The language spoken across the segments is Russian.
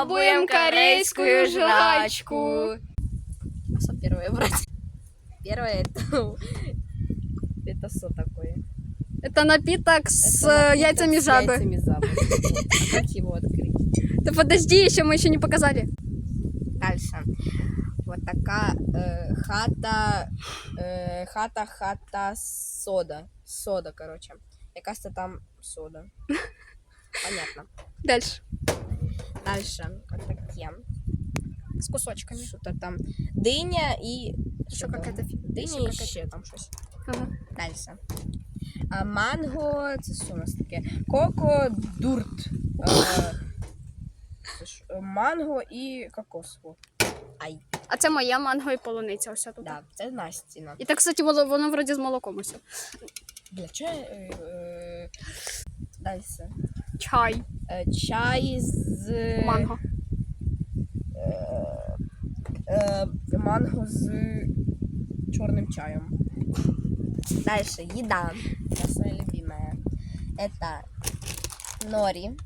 Пробуем корейскую жрачку. А что первое брать? Первое это... Это что такое? Это напиток с Это э, напиток яйцами с жабы. яйцами жабы. А как его открыть? Да подожди, еще мы еще не показали. Дальше. Вот такая э, хата, э, хата, хата, сода. Сода, короче. Якась то там сода. Понятно. Дальше. Дальше. Вот таке. С кусочками. Що-то там. Диня і... Ще що там? какая-то фі- Диня ще і какая-то. там щось. Ага. Дальше. А манго, це що у нас таке? Коко дурт. Е, манго і кокосово. Ай, А це моя манго і полуниця. Ось тут. да, це Настіна. І так, кстати, воно, воно вроді з молоком ось. Для чаю. Е, е, дальше. Чай. Е, чай з Манго. Е, е, манго з чорним чаем. Дальше, еда. Это своя любимая. Это нори.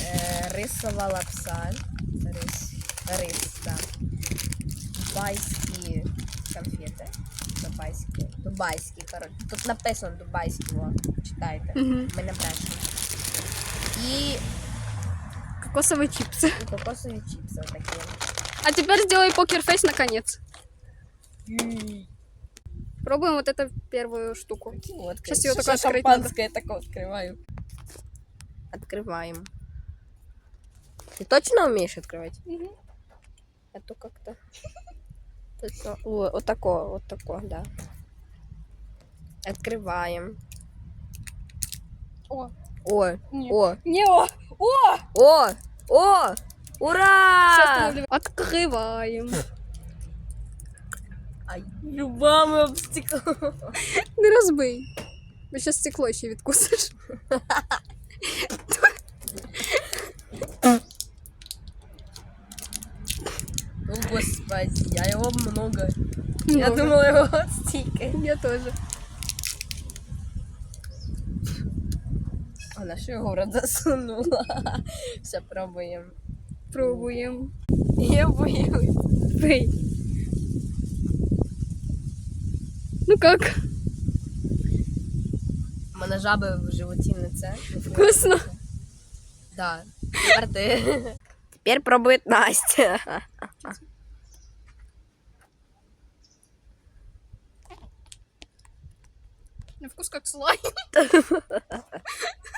Э, рисова лапса. Рис. Рис, да. Дубайські конфети. Дубайські Дубайські, коротше. Тут написано дубайські, во. Читайте. Угу. Ми не брешемо. І Кокосові чіпси. І кокосові чіпси такі. А тепер сделай покерфейс наконец. Пробуем вот эту первую штуку. Вот, Щас её щас только открыть шампанское такое открываю. Открываем. Ты точно умеешь открывать? А то как-то... Точно. О, вот такое, вот такое, да. Открываем. О, О, Ні. о, не о, о! о, о! Ура! Открываем. Ай, любами об стекло. Не розбий. Бо зараз стекло ще відкусиш. О, господи, а его много. Я Много. думала, его стільки. Я тоже. Она що його в рот засунула. Все, пробуємо. Пробуємо. Я боюсь. Пий. Ну как? У мене жаби в животі не це. Вкусно. Да. Тепер ти. Тепер пробує Настя. На вкус как слайм.